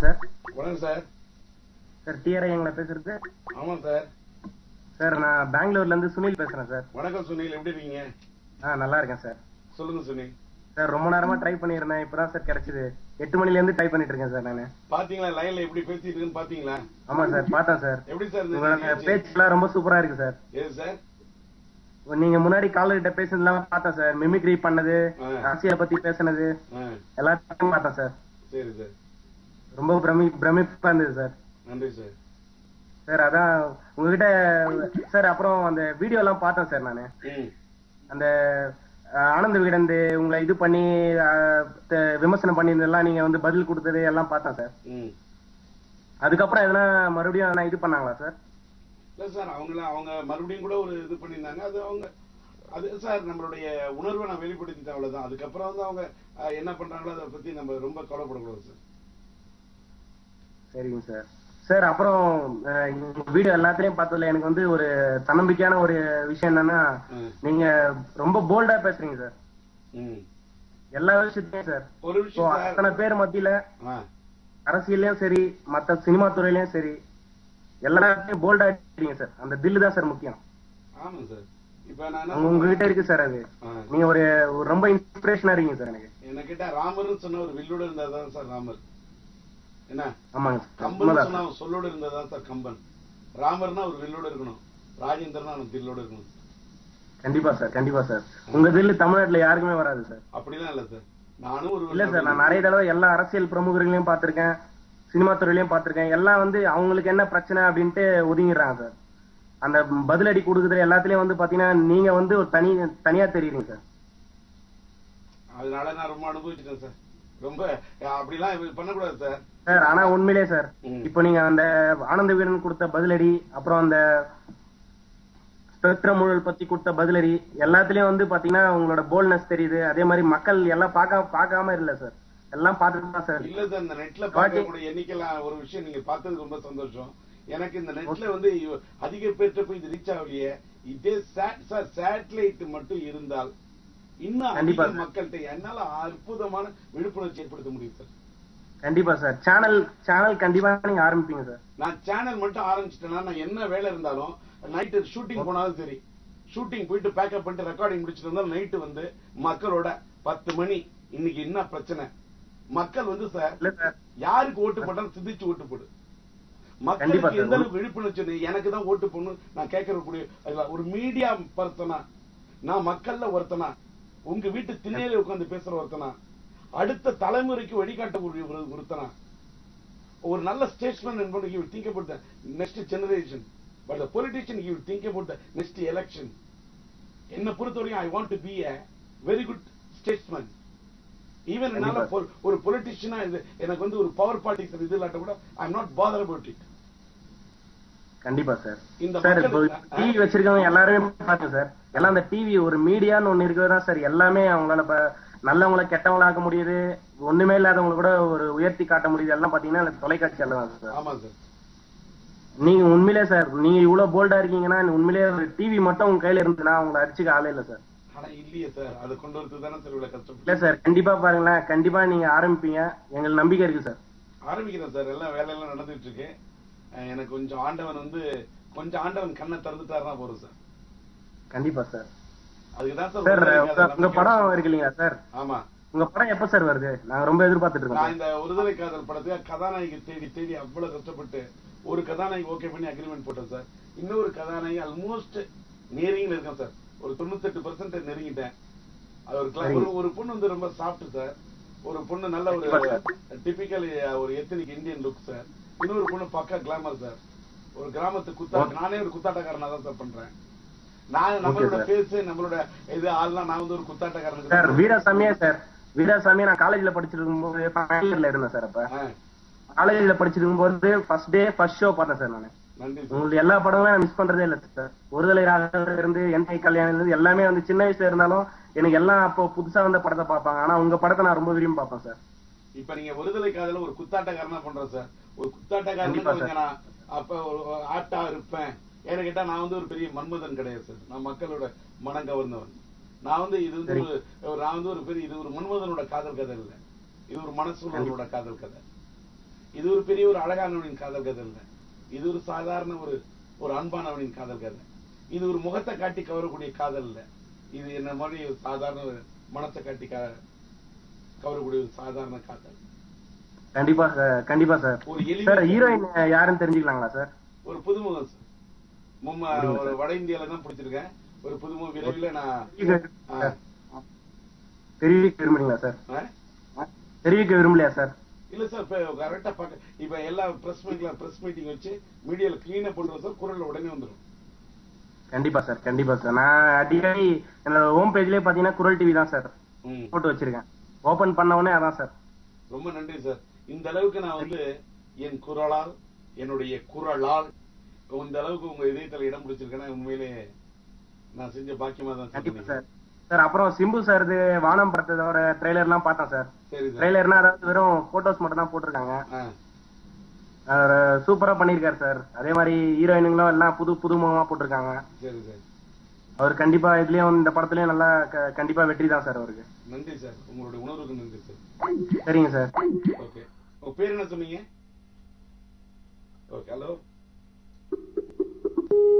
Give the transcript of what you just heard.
வணக்கம் சார். வணக்கம் sir. Sir DRI எங்களை பேசுறது. ஆமாம் சார். சார் நான் பெங்களூர்ல இருந்து சுனில் பேசுறேன் சார். வணக்கம் சுனில் எப்படி இருக்கீங்க? ஆ நல்லா இருக்கேன் சார். சொல்லுங்க சுனில். சார் ரொம்ப நேரமா ட்ரை பண்ணியிருந்தேன். இப்பதான் சார் கிடைச்சது. எட்டு மணில இருந்து ட்ரை பண்ணிட்டு இருக்கேன் சார் நானு. பாத்தீங்களா லைன்ல எப்படி பேசிட்டு இருக்குன்னு பாத்தீங்களா? ஆமா சார் பார்த்தேன் சார். எப்படி சார் உங்களோட இருந்துச்சு பேச்சுலாம் ரொம்ப சூப்பரா இருக்கு சார். எது சார்? நீங்க முன்னாடி காலர் கிட்ட பேசுனதுலாம் பார்த்தேன் சார். மிமிக்ரி பண்ணது. அரசியலை பத்தி பேசுனது எல்லாத்தையும் பார்த்தேன் சார். சரி சார். ரொம்ப பிரமி பிரமிப்பா இருந்தது சார். நன்றி சார். சார் அதான் உங்ககிட்ட சார் அப்புறம் அந்த வீடியோ எல்லாம் பார்த்தேன் சார் நானு. அந்த ஆனந்த விகடந்து உங்களை இது பண்ணி விமர்சனம் பண்ணியிருந்தெல்லாம் நீங்க வந்து பதில் கொடுத்தது எல்லாம் பார்த்தேன் சார். அதுக்கப்புறம் எதனா மறுபடியும் எதனா இது பண்ணாங்களா சார்? இல்ல சார் அவங்கள அவங்க மறுபடியும் கூட ஒரு இது பண்ணியிருந்தாங்க. அது அவங்க அது சார் நம்மளுடைய உணர்வை நான் வெளிப்படுத்திட்டேன் அவ்வளவுதான். அதுக்கப்புறம் வந்து அவங்க என்ன பண்றாங்களோ அதை பத்தி நம்ம ரொம்ப கவலைப்படக்கூடாது சார். சரிங்க சார். சார் அப்புறம் வீடியோ எல்லாத்துலயும் பார்த்ததுல எனக்கு வந்து ஒரு தன்னம்பிக்கையான ஒரு விஷயம் என்னன்னா. நீங்க ரொம்ப போல்டா பேசுறீங்க சார். எல்லா விஷயத்தையும் சார். ஒரு இப்போ விஷயம் அத்தனை பேர் மத்தியில அரசியல்லயும் சரி மத்த சினிமா துறையிலயும் சரி எல்லாத்தையும் போல்டா இருக்கீங்க சார். அந்த தில்லு தான் சார் முக்கியம். ஆமா சார். உங்ககிட்ட இருக்கு சார் அது. நீங்க ஒரு ரொம்ப இன்ஸ்பிரேஷனா இருக்கீங்க சார் எனக்கு. என்ன கேட்டா ராமர்னு சொன்ன ஒரு வில்லோட இருந்தாதான் சார் ராமர். என்ன? ஆமாங்க. கம்பன் சொல்லோட இருந்ததான் சார் கம்பன். ராமர்னா ஒரு வில்லோட இருக்கணும். ராஜேந்திரனா அவன் தில்லோட இருக்கணும். கண்டிப்பா சார் கண்டிப்பா சார். உங்க தில்லு தமிழ்நாட்டுல யாருக்குமே வராது சார். அப்படிலாம் இல்ல சார். நானும் ஒரு இல்ல சார் நான் நிறைய தடவை எல்லா அரசியல் பிரமுகர்களையும் பார்த்திருக்கேன் சினிமா துறையிலயும் பார்த்திருக்கேன். எல்லாம் வந்து அவங்களுக்கு என்ன பிரச்சனை அப்படின்ட்டு ஒதுங்கிடுறாங்க சார். அந்த பதிலடி கொடுக்குற எல்லாத்துலயும் வந்து பாத்தீங்கன்னா நீங்க வந்து ஒரு தனி தனியா தெரியுறீங்க சார். அதனால நான் ரொம்ப அனுபவிச்சிட்டேன் சார். ரொம்ப அப்படிலாம் பண்ணக்கூடாது சார் சார் ஆனா உண்மையிலே சார். இப்போ நீங்க அந்த ஆனந்த வீரன் கொடுத்த பதிலடி அப்புறம் அந்த ஸ்பெக்ட்ரம் ஊழல் பத்தி கொடுத்த பதிலடி எல்லாத்துலயும் வந்து பாத்தீங்கன்னா உங்களோட போல்ட்னஸ் தெரியுது. அதே மாதிரி மக்கள் எல்லாம் பார்க்க பார்க்காம இல்ல சார் எல்லாம் பார்த்துட்டு தான் சார் இல்ல சார் இந்த நெட்ல பார்க்கக்கூடிய எண்ணிக்கைலாம் ஒரு விஷயம் நீங்க பார்த்ததுக்கு ரொம்ப சந்தோஷம். எனக்கு இந்த நெட்ல வந்து அதிக பேர்ட்ட போய் இது ரீச் ஆகலையே. இதே சார் சேட்டலைட் மட்டும் இருந்தால் இன்னும். மக்கள்கிட்ட என்னால அற்புதமான விழிப்புணர்ச்சி ஏற்படுத்த முடியும் சார் கண்டிப்பா சார் சேனல் சேனல் கண்டிப்பா நீங்க ஆரம்பிப்பீங்க சார் நான் சேனல் மட்டும் ஆரம்பிச்சிட்டேன்னா நான் என்ன வேலை இருந்தாலும் நைட்டு ஷூட்டிங் போனாலும் சரி ஷூட்டிங் போயிட்டு பேக்கப் பண்ணிட்டு ரெக்கார்டிங் முடிச்சிட்டு இருந்தாலும் நைட்டு வந்து மக்களோட பத்து மணி இன்னைக்கு என்ன பிரச்சனை மக்கள் வந்து சார் யாருக்கு ஓட்டு போட்டாலும் சிந்திச்சு ஓட்டு போடு கண்டிப்பா மக்களுக்கு. எந்த அளவுக்கு விழிப்புணர்ச்சி? எனக்கு தான் ஓட்டு போடணும் நான் கேட்கறக்கூடிய அதுல ஒரு மீடியா பர்சனா நான் மக்கள்ல ஒருத்தனா உங்க வீட்டு திண்ணையில உட்கார்ந்து பேசுற ஒருத்தனா? அடுத்த தலைமுறைக்கு வழிகாட்ட ஒரு ஒரு- ஒருத்தனா? ஒரு நல்ல ஸ்டேட்ஸ்மேன் என்பது you think about the next generation but the politician you think about the next election என்ன பொறுத்தவரைக்கும் I want to be a very good statesman even என்னால ஒரு பொலிட்டிஷியனா எனக்கு வந்து ஒரு பவர் பாலிடிக்ஸ் இது இல்லாட்ட கூட I am not bother about it கண்டிப்பா சார் சார் இப்போ டிவி வச்சிருக்கவங்க எல்லாருமே பாருங்க சார் எல்லாம் அந்த டிவி ஒரு மீடியான்னு ஒண்ணு இருக்கிறதா சார் எல்லாமே அவங்களால இப்ப நல்லவங்கள கெட்டவங்கள ஆக்க முடியுது. ஒண்ணுமே இல்லாதவங்கள கூட ஒரு உயர்த்தி காட்ட முடியுது. எல்லாம் பாத்தீங்கன்னா தொலைக்காட்சி எல்லாம் சார் நீங்க உண்மையிலே சார் நீங்க இவ்வளவு போல்டா இருக்கீங்கன்னா உண்மையிலே ஒரு டிவி மட்டும் உங்க கையில இருந்துன்னா உங்களை அடிச்சுக்க ஆளே இல்ல சார் இல்ல சார் கண்டிப்பா பாருங்களேன். கண்டிப்பா நீங்க ஆரம்பிப்பீங்க. எங்களுக்கு நம்பிக்கை இருக்கு சார் ஆரம்பிக்கிறேன் சார் எல்லாம் வேலையெல்லாம் நடந்துட்டு இருக்கு. எனக்கு கொஞ்சம் ஆண்டவன் வந்து கொஞ்சம் ஆண்டவன் கண்ணை திறந்துட்டாருன்னா போதும் சார். கண்டிப்பா சார். அதுக்குதான் சார் உங்க- படம் இருக்கு. இல்லையா சார்? ஆமா. உங்க படம் எப்ப சார் வருது? நாங்க ரொம்ப எதிர்பார்த்துட்டு இருக்கோம் நான் சார். இந்த ஒருதலை காதல் படத்துக்கு கதாநாயகி தேடி தேடி அவ்வளவு கஷ்டப்பட்டு ஒரு கதாநாயகி ஓகே பண்ணி அக்ரிமெண்ட் போட்டேன் சார். இன்னொரு கதாநாயகி ஆல்மோஸ்ட் நியரிங்ல இருக்கேன் சார். ஒரு தொண்ணூத்தெட்டு பர்சன்ட் நெருங்கிட்டேன். ஒரு. ஒரு பொண்ணு வந்து ரொம்ப சாஃப்ட் சார். ஒரு பொண்ணு நல்ல ஒரு டிபிக்கல் ஒரு எத்தனிக் இந்தியன் லுக் சார். இன்னொரு பொண்ணு பக்கா கிளாமர் சார் ஒரு கிராமத்து குத்தா Okay. நானே ஒரு குத்தாட்டக்காரனா தான் சார் பண்றேன். நான் நம்மளோட. பேசு நம்மளோட இது ஆள்லாம் நான் வந்து ஒரு சார் குத்தாட்டக்காரனுக்கு வீராசாமியா சார் வீராசாமியா நான் காலேஜ்ல படிச்சிட்டு இருக்கும்போது ஃபைனல் இயர்ல இருந்தேன் சார் அப்ப. காலேஜ்ல படிச்சிட்டு இருக்கும்போது ஃபர்ஸ்ட் டே ஃபர்ஸ்ட் ஷோ பார்த்தேன் சார் நான். சார் உங்களுக்கு எல்லா படங்களும் நான் மிஸ் பண்றதே இல்ல சார் ஒருதலை ராகவ இருந்து என்ஐ கல்யாணம் இருந்து எல்லாமே வந்து சின்ன வயசுல இருந்தாலும் எனக்கு எல்லாம் அப்போ புதுசா வந்த படத்தை பார்ப்பாங்க. ஆனா உங்க படத்தை நான் ரொம்ப விரும்பி பார்ப்பேன் சார் இப்ப நீங்க ஒருதலை காதல ஒரு குத்தாட்டக்காரனா பண்றேன் சார். ஒரு குத்தாட்டக்காரனுக்கு. நான் அப்ப ஒரு ஆட்டா இருப்பேன். ஏன்னு கேட்டா நான் வந்து ஒரு பெரிய மன்மதன் கிடையாது சார். நான் மக்களோட மனம் கவர்ந்தவன். நான் வந்து இது வந்து ஒரு நான் வந்து ஒரு பெரிய இது ஒரு மன்மதனோட காதல் கதை இல்ல. இது ஒரு மனசுள்ளவனோட காதல் கதை. இது ஒரு பெரிய ஒரு அழகானவனின் காதல் கதை இல்ல. இது ஒரு சாதாரண ஒரு ஒரு அன்பானவனின் காதல் கதை. இது ஒரு முகத்தை காட்டி கவரக்கூடிய காதல் இல்ல. இது என்ன மாதிரி ஒரு சாதாரண ஒரு மனத்தை காட்டி கவரக்கூடிய ஒரு சாதாரண காதல். கண்டிப்பா சார் கண்டிப்பா சார் சார் ஹீரோயின் யாருன்னு தெரிஞ்சுக்கலாங்களா சார் ஒரு புதுமுகம் சார் மும்ம ஒரு வட இந்தியால தான் பிடிச்சிருக்கேன். ஒரு புதுமுகம் விரைவில் நான் தெரிவிக்க விரும்புறீங்களா சார்? தெரிவிக்க விரும்பலையா சார் இல்ல சார் இப்ப கரெக்டா பாக்க இப்ப எல்லா பிரஸ் மீட்ல பிரஸ் மீட்டிங் வச்சு மீடியால கிளீனா பண்றோம் சார் குரல்ல உடனே வந்துரும். கண்டிப்பா சார் கண்டிப்பா சார் நான் அடிக்கடி என்னோட ஹோம் பேஜ்லயே பாத்தீங்கன்னா குரல் டிவி தான் சார். போட்டு வச்சிருக்கேன். ஓபன் பண்ண உடனே அதான் சார். ரொம்ப நன்றி சார். இந்த அளவுக்கு நான் வந்து என் குரலால் என்னுடைய குரலால் இந்த அளவுக்கு உங்க இதயத்துல இடம் பிடிச்சிருக்கேன்னா உண்மையிலே நான் செஞ்ச பாக்கியமா தான் கண்டிப்பா சார். சார் அப்புறம் சிம்பு சார் இது வானம் படத்தோட ட்ரெய்லர் எல்லாம் பார்த்தேன் சார். ட்ரெய்லர்னா அதாவது வெறும் போட்டோஸ் மட்டும் தான் போட்டிருக்காங்க. சூப்பரா பண்ணிருக்காரு சார். அதே மாதிரி ஹீரோயினுங்களும் எல்லாம் புது புது முகமா போட்டிருக்காங்க. சரி சார். அவர் கண்டிப்பா இதுலயும் இந்த படத்துலயும் நல்லா கண்டிப்பா வெற்றி தான் சார் அவருக்கு. நன்றி சார். உங்களுடைய உணர்வுக்கு நன்றி சார். சரிங்க சார். ஓகே. பேர் என்ன சொன்னீங்க? Okay hello.